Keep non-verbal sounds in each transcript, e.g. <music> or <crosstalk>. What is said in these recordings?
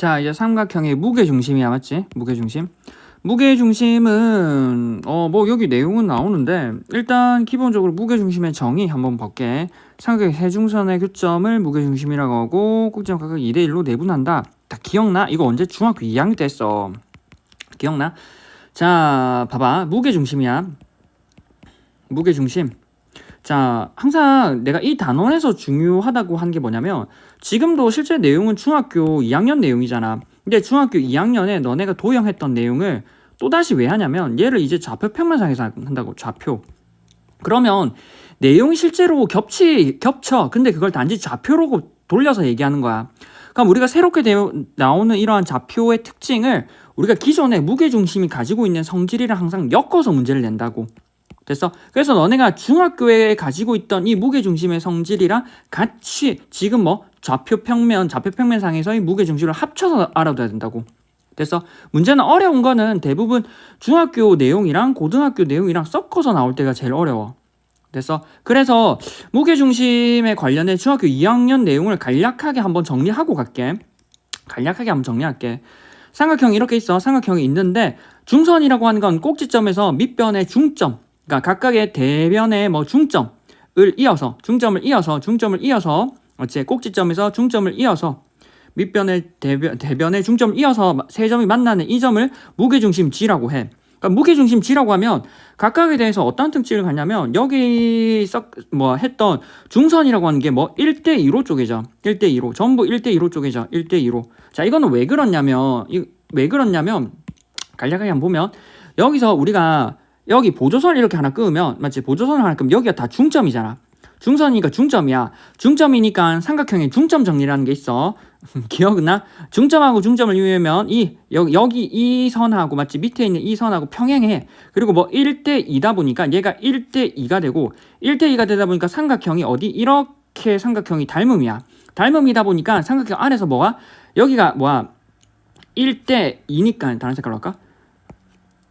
자, 이제 삼각형의 무게 중심이야, 맞지? 무게 중심. 무게 중심은 어 뭐 여기 내용은 나오는데 일단 기본적으로 무게 중심의 정의 한번 볼게. 삼각형 세중선의 교점을 무게 중심이라고 하고 꼭지점 각각 2대 1로 내분한다. 다 기억나? 이거 언제 중학교 2학년 때 했어. 기억나? 자, 봐봐. 무게 중심이야. 무게 중심. 자, 항상 내가 이 단원에서 중요하다고 한 게 뭐냐면 지금도 실제 내용은 중학교 2학년 내용이잖아. 근데 중학교 2학년에 너네가 도형했던 내용을 또다시 왜 하냐면 얘를 이제 좌표 평면상에서 한다고 좌표. 그러면 내용이 실제로 겹치 겹쳐. 근데 그걸 단지 좌표로 돌려서 얘기하는 거야. 그럼 우리가 새롭게 나오는 이러한 좌표의 특징을 우리가 기존에 무게 중심이 가지고 있는 성질이랑 항상 엮어서 문제를 낸다고. 됐어? 그래서 너네가 중학교에 가지고 있던 이 무게 중심의 성질이랑 같이 지금 뭐 좌표 평면, 좌표 평면상에서의 무게 중심을 합쳐서 알아둬야 된다고. 됐어? 문제는 어려운 거는 대부분 중학교 내용이랑 고등학교 내용이랑 섞어서 나올 때가 제일 어려워. 됐어? 그래서 무게 중심에 관련해 중학교 2학년 내용을 간략하게 한번 정리하고 갈게. 간략하게 한번 정리할게. 삼각형이 이렇게 있어. 삼각형이 있는데 중선이라고 하는 건 꼭지점에서 밑변의 중점, 그러니까 각각의 대변의 뭐 중점을 이어서 중점을 이어서 중점을 이어서 어째 꼭지점에서 중점을 이어서 밑변의 대변, 대변의 중점을 이어서 세 점이 만나는 이 점을 무게중심 G라고 해. 그러니까 무게중심 G라고 하면 각각에 대해서 어떤 특징을 갖냐면 여기 썩뭐 했던 중선이라고 하는 게 뭐 1대 2로 쪼개져. 1대 2로. 전부 1대 2로 쪼개져. 1대 2로. 자, 이거는 왜 그렇냐면 이, 왜 그렇냐면 간략하게 한번 보면 여기서 우리가 여기 보조선 이렇게 하나 끄면 맞지? 보조선을 하나 끄면 여기가 다 중점이잖아. 중선이니까 중점이야. 중점이니까 삼각형에 중점 정리라는 게 있어. <laughs> 기억나? 중점하고 중점을 이용하면 이 여기, 여기 이 선하고 맞지? 밑에 있는 이 선하고 평행해. 그리고 뭐 1대 2다 보니까 얘가 1대 2가 되고 1대 2가 되다 보니까 삼각형이 어디 이렇게 삼각형이 닮음이야. 닮음이다 보니까 삼각형 안에서 뭐가 여기가 뭐야? 1대 2니까 다른 색깔로 할까?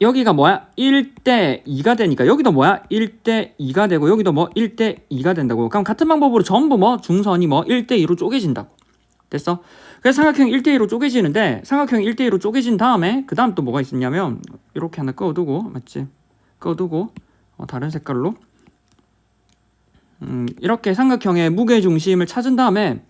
여기가 뭐야? 1대 2가 되니까 여기도 뭐야? 1대 2가 되고 여기도 뭐 1대 2가 된다고. 그럼 같은 방법으로 전부 뭐 중선이 뭐 1대 2로 쪼개진다고. 됐어? 그래서 삼각형이 1대 2로 쪼개지는데 삼각형이 1대 2로 쪼개진 다음에 그 다음 또 뭐가 있었냐면 이렇게 하나 꺼두고 맞지? 꺼두고 어, 다른 색깔로 음, 이렇게 삼각형의 무게 중심을 찾은 다음에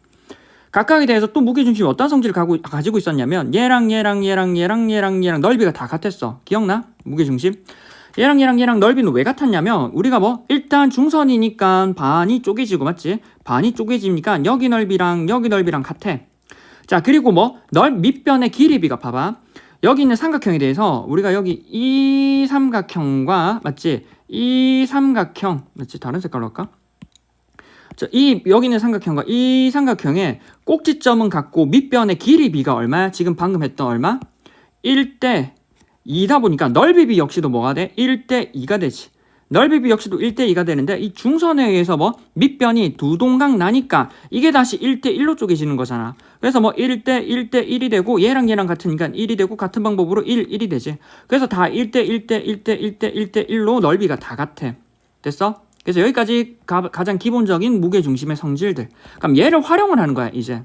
각각에 대해서 또 무게중심이 어떤 성질을 가고, 가지고 있었냐면 얘랑 얘랑 얘랑 얘랑 얘랑 얘랑 넓이가 다 같았어. 기억나? 무게중심. 얘랑 얘랑 얘랑 넓이는 왜 같았냐면 우리가 뭐 일단 중선이니까 반이 쪼개지고 맞지? 반이 쪼개지니까 여기 넓이랑 여기 넓이랑 같아. 자 그리고 뭐 넓 밑변의 길이비가 봐봐. 여기 있는 삼각형에 대해서 우리가 여기 이 삼각형과 맞지? 이 삼각형 맞지? 다른 색깔로 할까? 자, 이 여기 있는 삼각형과 이 삼각형의 꼭지점은 같고 밑변의 길이 비가 얼마야? 지금 방금 했던 얼마? 1대 2다 보니까 넓이 비 역시도 뭐가 돼? 1대 2가 되지. 넓이 비 역시도 1대 2가 되는데 이 중선에 의해서 뭐 밑변이 두 동강 나니까 이게 다시 1대 1로 쪼개지는 거잖아. 그래서 뭐 1대 1대 1이 되고 얘랑 얘랑 같으니까 1이 되고 같은 방법으로 1 1이 되지. 그래서 다 1대 1대 1대 1대 1대 1로 넓이가 다 같아. 됐어? 그래서 여기까지 가, 장 기본적인 무게 중심의 성질들. 그럼 얘를 활용을 하는 거야, 이제.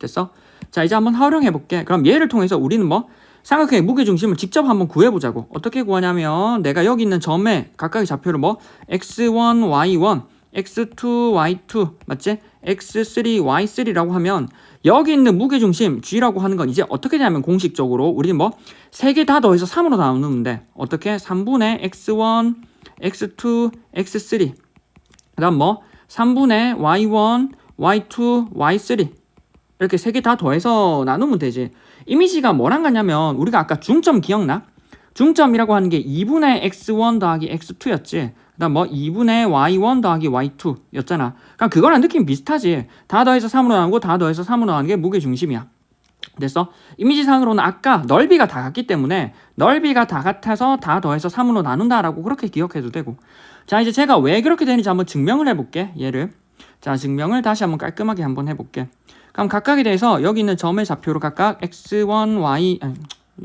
됐어? 자, 이제 한번 활용해 볼게. 그럼 얘를 통해서 우리는 뭐 삼각형의 무게 중심을 직접 한번 구해 보자고. 어떻게 구하냐면 내가 여기 있는 점에 각각의 좌표를 뭐 x1, y1, x2, y2 맞지? x3, y3라고 하면 여기 있는 무게 중심 g라고 하는 건 이제 어떻게 되냐면 공식적으로 우리는 뭐 세 개 다 더해서 3으로 나누는데 어떻게 3분의 x1 x2, x3. 그 다음 뭐 3분의 y1, y2, y3. 이렇게 세 개 다 더해서 나누면 되지. 이미지가 뭐랑 같냐면 우리가 아까 중점 기억나? 중점이라고 하는 게 2분의 x1 더하기 x2였지. 그다음 뭐 2분의 y1 더하기 y2였잖아. 그럼 그거랑 느낌 비슷하지. 다 더해서 3으로 나누고 다 더해서 3으로 나누는 게 무게 중심이야. 됐어? 이미지상으로는 아까 넓이가 다 같기 때문에 넓이가 다 같아서 다 더해서 3으로 나눈다라고 그렇게 기억해도 되고. 자 이제 제가 왜 그렇게 되는지 한번 증명을 해볼게 얘를. 자 증명을 다시 한번 깔끔하게 한번 해볼게. 그럼 각각에 대해서 여기 있는 점의 좌표로 각각 x1, y 아니,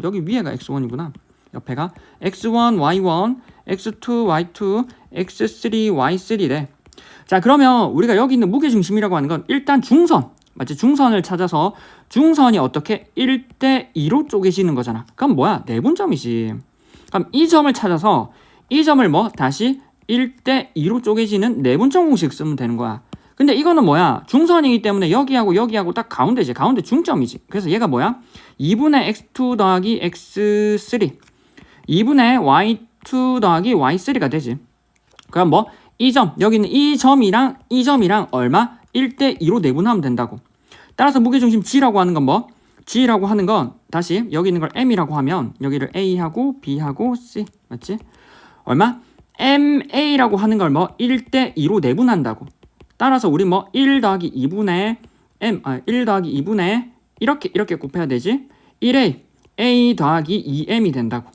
여기 위에가 x1이구나. 옆에가 x1, y1, x2, y2, x3, y3래. 자 그러면 우리가 여기 있는 무게중심이라고 하는 건 일단 중선 맞지? 중선을 찾아서 중선이 어떻게 1대 2로 쪼개지는 거잖아. 그럼 뭐야? 내분점이지. 그럼 이 점을 찾아서 이 점을 뭐 다시 1대 2로 쪼개지는 내분점 공식 쓰면 되는 거야. 근데 이거는 뭐야? 중선이기 때문에 여기하고 여기하고 딱 가운데지. 가운데 중점이지. 그래서 얘가 뭐야? 2분의 x2 더하기 x3 2분의 y2 더하기 y3가 되지. 그럼 뭐 이 점, 여기는 이 점이랑 이 점이랑 얼마? 1대 2로 내분하면 된다고. 따라서 무게중심 G라고 하는 건 뭐? G라고 하는 건 다시 여기 있는 걸 M이라고 하면 여기를 A하고 B하고 C 맞지? 얼마? MA라고 하는 걸 뭐 1대 2로 내분한다고. 따라서 우리 뭐 1 더하기 2분의 M 아, 1 더하기 2분의 이렇게 이렇게 곱해야 되지. 1A A 더하기 2M이 된다고.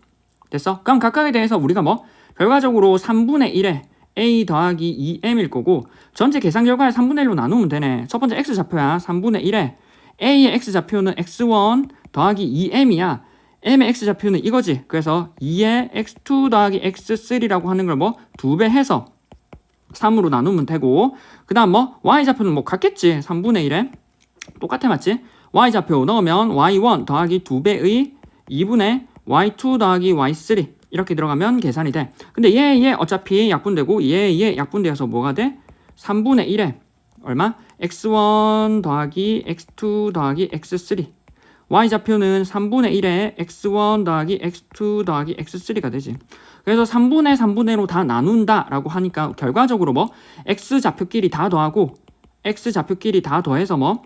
됐어? 그럼 각각에 대해서 우리가 뭐 결과적으로 3분의 1에 a 더하기 2m일 거고 전체 계산 결과를 3분의 1로 나누면 되네. 첫 번째 x 좌표야. 3분의 1에 a의 x 좌표는 x1 더하기 2m이야. m의 x 좌표는 이거지. 그래서 2의 x2 더하기 x3라고 하는 걸 뭐 두 배 해서 3으로 나누면 되고 그 다음 뭐 y 좌표는 뭐 같겠지. 3분의 1에 똑같아 맞지? y 좌표 넣으면 y1 더하기 2배의 2분의 y2 더하기 y3 이렇게 들어가면 계산이 돼. 근데 얘, 얘 어차피 약분되고 얘, 얘 약분되어서 뭐가 돼? 3분의 1에 얼마? x1 더하기 x2 더하기 x3 y좌표는 3분의 1에 x1 더하기 x2 더하기 x3가 되지. 그래서 3분의 3분의 로 다 나눈다 라고 하니까 결과적으로 뭐 x좌표끼리 다 더하고 x좌표끼리 다 더해서 뭐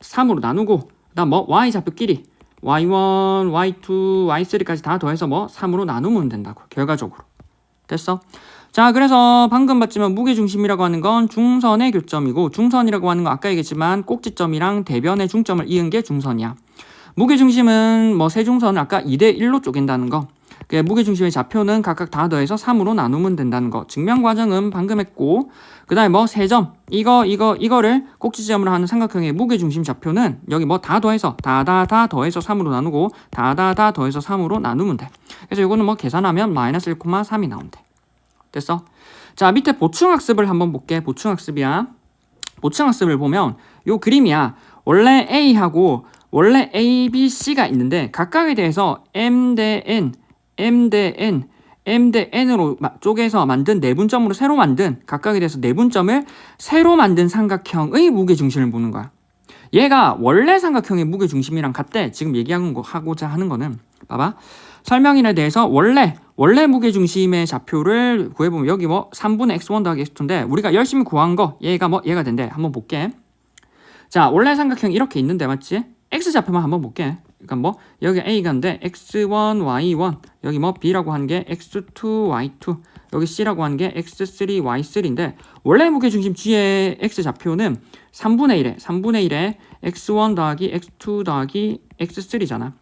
3으로 나누고 그다음 뭐 y좌표끼리 y1, y2, y3까지 다 더해서 뭐 3으로 나누면 된다고 결과적으로. 됐어? 자 그래서 방금 봤지만 무게중심이라고 하는 건 중선의 교점이고 중선이라고 하는 건 아까 얘기했지만 꼭지점이랑 대변의 중점을 이은 게 중선이야. 무게중심은 뭐 세 중선을 아까 2대 1로 쪼갠다는 거. 그 무게중심의 좌표는 각각 다 더해서 3으로 나누면 된다는 거. 증명 과정은 방금 했고 그 다음에 뭐 세점 이거 이거 이거를 꼭지점으로 하는 삼각형의 무게중심 좌표는 여기 뭐 다 더해서 다 다 다 더해서 3으로 나누고 다 다 다 더해서 3으로 나누면 돼. 그래서 이거는 뭐 계산하면 마이너스 1,3이 나온대 됐어? 자 밑에 보충학습을 한번 볼게. 보충학습이야. 보충학습을 보면 요 그림이야. 원래 A하고 원래 A, B, C가 있는데 각각에 대해서 M 대 N, M 대 N, M 대 N으로 마- 쪼개서 만든 내분점으로 새로 만든 각각에 대해서 내분점을 새로 만든 삼각형의 무게 중심을 보는 거야. 얘가 원래 삼각형의 무게 중심이랑 같대. 지금 얘기하는 거 하고자 하는 거는 봐봐. 설명인에 대해서 원래 원래 무게 중심의 좌표를 구해보면 여기 뭐 3분의 x1 더하기 x2인데 우리가 열심히 구한 거 얘가 뭐 얘가 된대. 한번 볼게. 자 원래 삼각형 이렇게 있는데 맞지? x 좌표만 한번 볼게. 그러니까 뭐 여기 a가인데 x1, y1 여기 뭐 b라고 하는 게 x2, y2 여기 c라고 하는 게 x3, y3인데 원래 무게중심 g의 x 좌표는 3분의 1에 3분의 1에 x1 더하기 x2 더하기 x3잖아.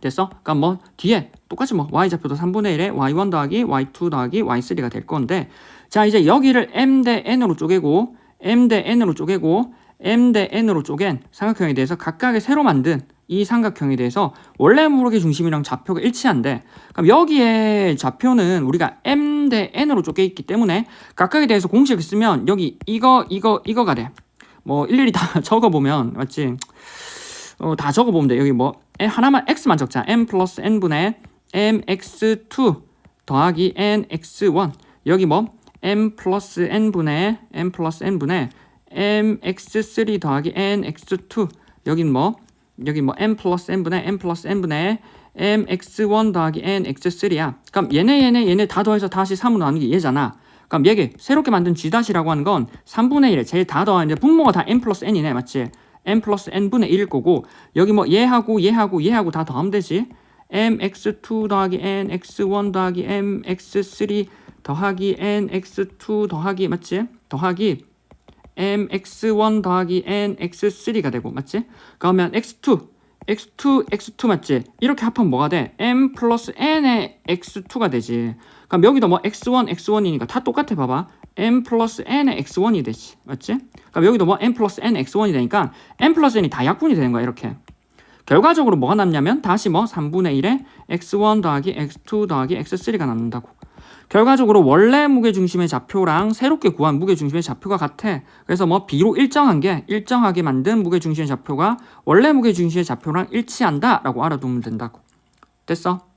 됐어? 그러니까 뭐 뒤에 똑같이 뭐 y 좌표도 3분의 1에 y1 더하기 y2 더하기 y3가 될 건데 자 이제 여기를 m 대 n으로 쪼개고 m 대 n으로 쪼개고 m 대 n으로 쪼갠 삼각형에 대해서 각각의 새로 만든 이 삼각형에 대해서 원래 무게의 중심이랑 좌표가 일치한데 그럼 여기에 좌표는 우리가 m 대 n으로 쪼개 있기 때문에 각각에 대해서 공식을 쓰면 여기 이거 이거 이거가 돼. 뭐 일일이 다 <laughs> 적어 보면 맞지? 어, 다 적어 보면 돼. 여기 뭐 에, 하나만 x만 적자. m 플러스 n분의 mx2 더하기 nx1 여기 뭐 m 플러스 n분의 m 플러스 n분의 mx3 더하기 nx2 여긴 뭐 여기 뭐 m 플러스 n분의 m 플러스 n분의 mx1 더하기 nx3야. 그럼 얘네 얘네 얘네 다 더해서 다시 3으로 나누는 게 얘잖아. 그럼 얘게 새롭게 만든 g-라고 하는 건 3분의 1에 제일 다 더하는데 분모가 다 m 플러스 n이네 맞지? m 플러스 n분의 1일 거고 여기 뭐 얘하고 얘하고 얘하고 다 더하면 되지 mx2 더하기 nx1 더하기 mx3 더하기 nx2 더하기 맞지? 더하기 mx1 더하기 nx3가 되고 맞지? 그러면 x2 x2 x2 맞지? 이렇게 합하면 뭐가 돼? m 플러스 n의 x2가 되지 그럼 여기도 뭐 x1 x1이니까 다 똑같아 봐봐 m 플러스 n의 x1이 되지 맞지? 그럼 여기도 뭐 m 플러스 n x1이 되니까 m 플러스 n이 다 약분이 되는 거야 이렇게 결과적으로 뭐가 남냐면 다시 뭐 3분의 1에 x1 더하기 x2 더하기 x3가 남는다고 결과적으로 원래 무게 중심의 좌표랑 새롭게 구한 무게 중심의 좌표가 같아. 그래서 뭐 비로 일정한 게 일정하게 만든 무게 중심의 좌표가 원래 무게 중심의 좌표랑 일치한다 라고 알아두면 된다고. 됐어? 끝.